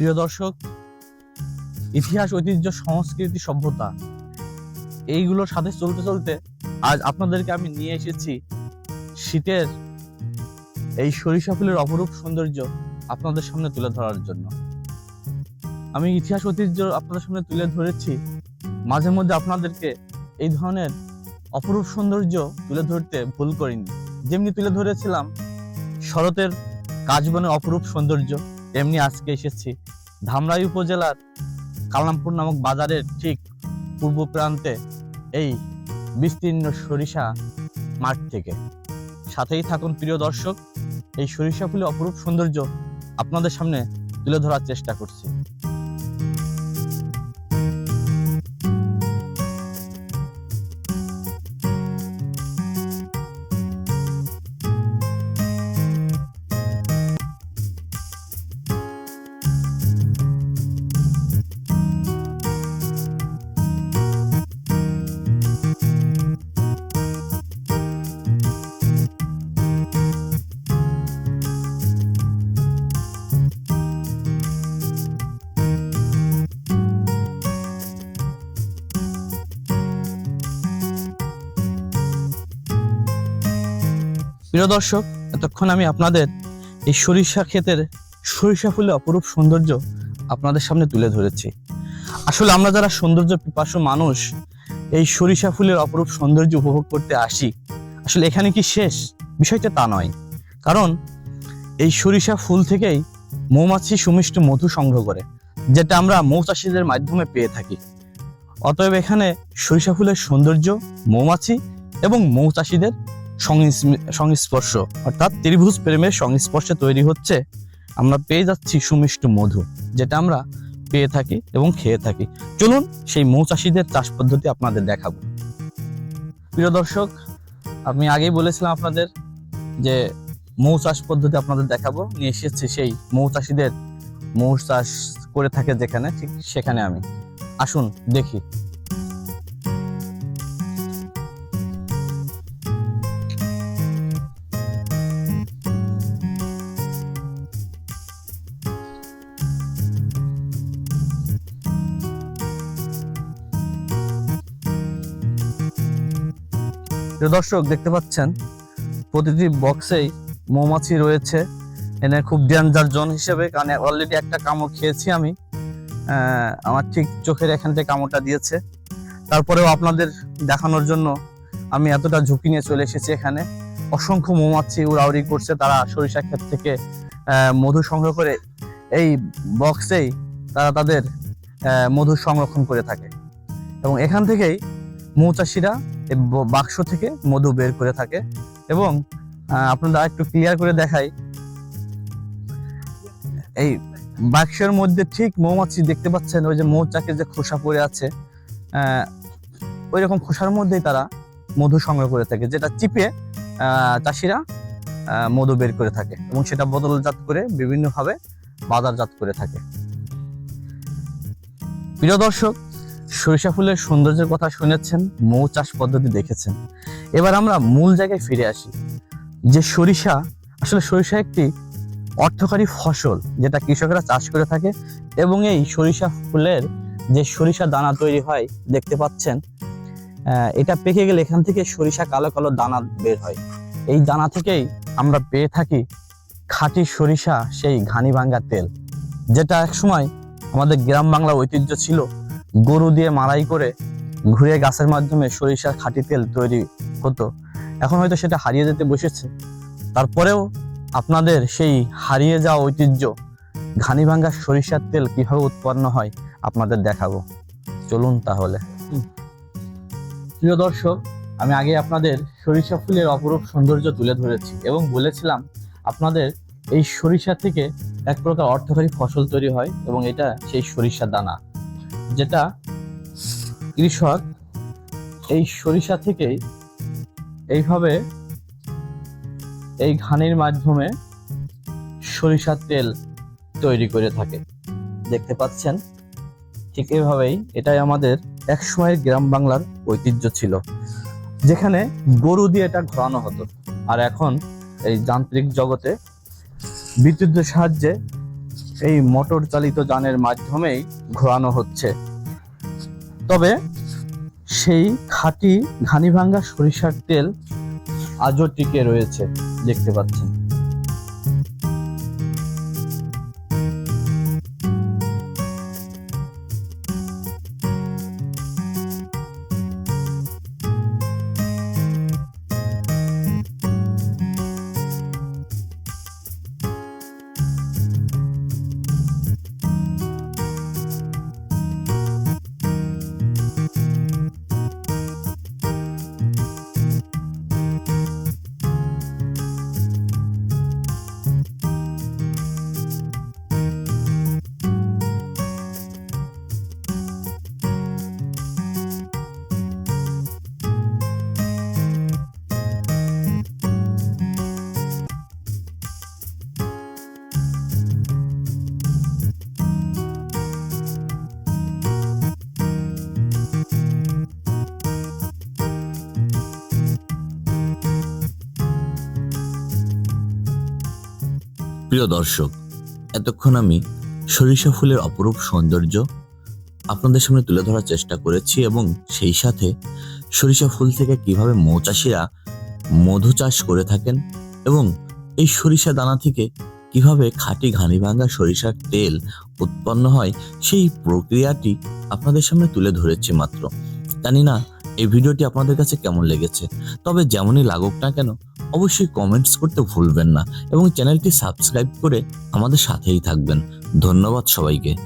প্রিয় দর্শক, ইতিহাস, ঐতিহ্য, সংস্কৃতি, সভ্যতা এইগুলোর সাথে চলতে চলতে আজ আপনাদেরকে আমি নিয়ে এসেছি শীতের এই সরিষা ফুলের অপরূপ সৌন্দর্য আপনাদের সামনে তুলে ধরার জন্য। আমি ইতিহাস, ঐতিহ্য আপনাদের সামনে তুলে ধরেছি। মাঝে মধ্যে আপনাদেরকে এই ধরনের অপরূপ সৌন্দর্য তুলে ধরতে ভুল করিনি। যেমনি তুলে ধরেছিলাম শরতের কাজবনের অপরূপ সৌন্দর্য এমনি আজকে এসেছি ধামরাই উপজেলার কালামপুর নামক বাজারের ঠিক পূর্ব প্রান্তে এই বিস্তীর্ণ সরিষা মাঠ থেকে। সাথেই থাকুন প্রিয় দর্শক, এই সরিষা ফুলে অপরূপ সৌন্দর্য আপনাদের সামনে তুলে ধরার চেষ্টা করছি। প্রিয় দর্শক, এতক্ষণ আমি আপনাদের এই সরিষা ক্ষেতের সরিষা ফুলে অপরূপ সৌন্দর্য আপনাদের সামনে তুলে ধরেছি। আসলে আমরা যারা সৌন্দর্য পিপাসু মানুষ, এই সরিষা ফুলের অপরূপ সৌন্দর্য উপভোগ করতে আসি, আসলে এখানে কি শেষ? বিষয়টা তা নয়। কারণ এই সরিষা ফুল থেকেই মৌমাছি সুমিষ্ট মধু সংগ্রহ করে, যেটা আমরা মৌচাষীদের মাধ্যমে পেয়ে থাকি। অতএব এখানে সরিষা ফুলের সৌন্দর্য মৌমাছি এবং মৌচাষীদের সংস্পর্শ। অর্থাৎ ত্রিভুজ প্রেমের সংস্পর্শে তৈরি হচ্ছে আমরা পেয়ে যাচ্ছি সুমিষ্ট মধু, যেটা আমরা পেয়ে থাকি এবং খেয়ে থাকি। চলুন সেই মৌচাষীদের চাষ পদ্ধতি আপনাদের দেখাবো। প্রিয় দর্শক, আমি আগেই বলেছিলাম আপনাদের যে মৌ চাষ পদ্ধতি আপনাদের দেখাবো। নিয়ে এসেছি সেই মৌ চাষিদের মৌ চাষ করে থাকে যেখানে, ঠিক সেখানে আমি। আসুন দেখি। দর্শক, দেখতে পাচ্ছেন, প্রতিটি বক্সেই মৌমাছি রয়েছে। এনে খুব ডেঞ্জার জোন হিসেবে, কারণ অলরেডি একটা কামড় খেয়েছি আমি। আমার ঠিক চোখের এখান থেকে কামড়টা দিয়েছে। তারপরেও আপনাদের দেখানোর জন্য আমি এতটা ঝুঁকি নিয়ে চলে এসেছি এখানে। অসংখ্য মৌমাছি উড়াউড়ি করছে, তারা সরিষা ক্ষেত থেকে মধু সংগ্রহ করে এই বক্সেই তারা তাদের মধু সংরক্ষণ করে থাকে। এবং এখান থেকেই মৌচাষিরা বাক্স থেকে মধু বের করে থাকে এবং আহ, আপনাদের একটু ক্লিয়ার করে দেখাই। এই বাক্সের মধ্যে ঠিক মৌমাছি দেখতে পাচ্ছেন ওই যে মৌচাকের যে খোসা পড়ে আছে ওই রকম খোসার মধ্যেই তারা মধু সংগ্রহ করে থাকে যেটা চিপে চাষিরা মধু বের করে থাকে এবং সেটা বদলজাত করে বিভিন্নভাবে বাজারজাত করে থাকে। প্রিয় দর্শক সরিষা ফুলের সৌন্দর্যের কথা শুনেছেন, মৌ চাষ পদ্ধতি দেখেছেন। এবার আমরা মূল জায়গায় ফিরে আসি, যে সরিষা আসলে সরিষা একটি অর্থকারী ফসল যেটা কৃষকরা চাষ করে থাকে এবং এই সরিষা ফুলের যে সরিষা দানা তৈরি হয়, দেখতে পাচ্ছেন এটা পেকে গেলে এখান থেকে সরিষা কালো কালো দানা বের হয়। এই দানা থেকেই আমরা পেয়ে থাকি খাঁটি সরিষা, সেই ঘানি ভাঙ্গা তেল, যেটা একসময় আমাদের গ্রাম বাংলার ঐতিহ্য ছিল। গরু দিয়ে মারাই করে ঘুরে গাছের মাধ্যমে সরিষার খাঁটি তেল তৈরি হতো এখন হয়তো সেটা হারিয়ে যেতে বসেছে। তারপরেও আপনাদের সেই হারিয়ে যাওয়া ঐতিহ্য, ঘানি ভাঙ্গা সরিষার তেল কীভাবে উৎপন্ন হয় আপনাদের দেখাবো। চলুন তাহলে। প্রিয় দর্শক, আমি আগে আপনাদের সরিষা ফুলের অপরূপ সৌন্দর্য তুলে ধরেছি এবং বলেছিলাম, আপনাদের এই সরিষা থেকে এক প্রকার অর্থকারী ফসল তৈরি হয় এবং এটা সেই সরিষা দানা। যেটা কৃষক এই সরিষা থেকেই এইভাবে এই ঘানির মাধ্যমে সরিষার তেল তৈরি করে থাকে। দেখতে পাচ্ছেন? ঠিক এভাবেই এটাই আমাদের এক সময়ের গ্রাম বাংলার ঐতিহ্য ছিল, যেখানে গরু দিয়ে এটা ঘোরানো হতো। আর এখন এই যান্ত্রিক জগতে বিদ্যুতের সাহায্যে এই মোটর চালিত যানের মাধ্যমেই ঘোরানো হচ্ছে। তবে সেই খাঁটি ঘানিভাঙ্গা সরিষার তেল আজও টিকে রয়েছে, দেখতে পাচ্ছেন। প্রিয় দর্শক, এতক্ষণ আমি সরিষা ফুলের অপরূপ সৌন্দর্য আপনাদের সামনে তুলে ধরার চেষ্টা করেছি এবং সেই সাথে সরিষা ফুল থেকে কীভাবে মৌচাষিরা মধু চাষ করে থাকেন এবং এই সরিষা দানা থেকে কীভাবে খাঁটি ঘানি ভাঙ্গা সরিষার তেল উৎপন্ন হয়, সেই প্রক্রিয়াটি আপনাদের সামনে তুলে ধরেছি মাত্র। জানি না এই ভিডিওটি আপনাদের কাছে কেমন লেগেছে, তবে যেমনই লাগুক না কেন অবশ্যই কমেন্টস করতে ভুলবেন না এবং চ্যানেলটি সাবস্ক্রাইব করে আমাদের সাথেই থাকবেন। ধন্যবাদ সবাইকে।